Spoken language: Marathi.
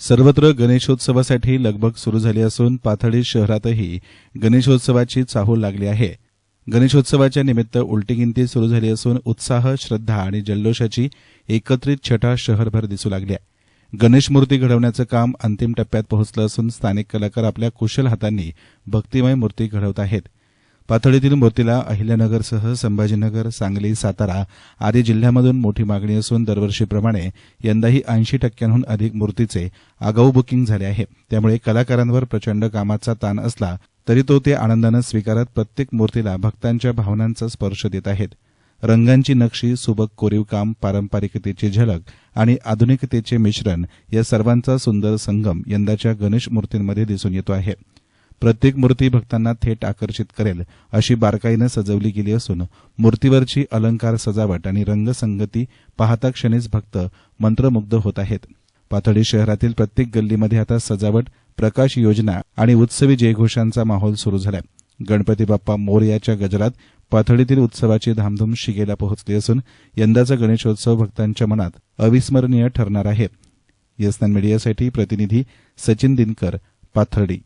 सर्वत्र गणेशोत्सवासाठी लगबग सुरू झाली असून पाथडी शहरातही गणेशोत्सवाची चाहूल लागली आहे. गणेशोत्सवाच्या निमित्त उलटी गिनती सुरू झाली असून उत्साह श्रद्धा आणि जल्लोषाची एकत्रित छटा शहरभर दिसू लागली आहे. गणेश मूर्ती घडवण्याचं काम अंतिम टप्प्यात पोहोचलं असून स्थानिक कलाकार आपल्या कुशल हातांनी भक्तिमय मूर्ती घडवत आहेत. पातळीतील मूर्तीला अहिल्यानगरसह संभाजीनगर सांगली सातारा आदी जिल्ह्यामधून मोठी मागणी असून दरवर्षीप्रमाणे यंदाही ऐंशी टक्क्यांहून अधिक मूर्तीचे आगाऊ बुकिंग झाले आहे. त्यामुळे कलाकारांवर प्रचंड कामाचा ताण असला तरी तो ते आनंदानं स्वीकारत प्रत्येक मूर्तीला भक्तांच्या भावनांचा स्पर्श देत आहेत. रंगांची नक्षी सुबक कोरीव काम पारंपरिकतेची झलक आणि आधुनिकतेचे मिश्रण या सर्वांचा सुंदर संगम यंदाच्या गणेश मूर्तींमध्ये दिसून येतो आहे. प्रत्येक मूर्ती भक्तांना थेट आकर्षित करेल अशी बारकाईनं सजवली गेली असून मूर्तीवरची अलंकार सजावट आणि रंगसंगती पाहता क्षणीच भक्त मंत्रमुग्ध होत आहेत. पाथडी शहरातील प्रत्येक गल्लीमध्ये आता सजावट प्रकाश योजना आणि उत्सवी जयघोषांचा माहोल सुरू झालाय. गणपती बाप्पा मोरयाच्या गजरात पाथडीतील उत्सवाची धामधूम शिगेला पोहोचली असून यंदाचा गणेशोत्सव भक्तांच्या मनात अविस्मरणीय ठरणार आहे. यस्तान मीडियासाठी प्रतिनिधी सचिन दिनकर पाथर्डी.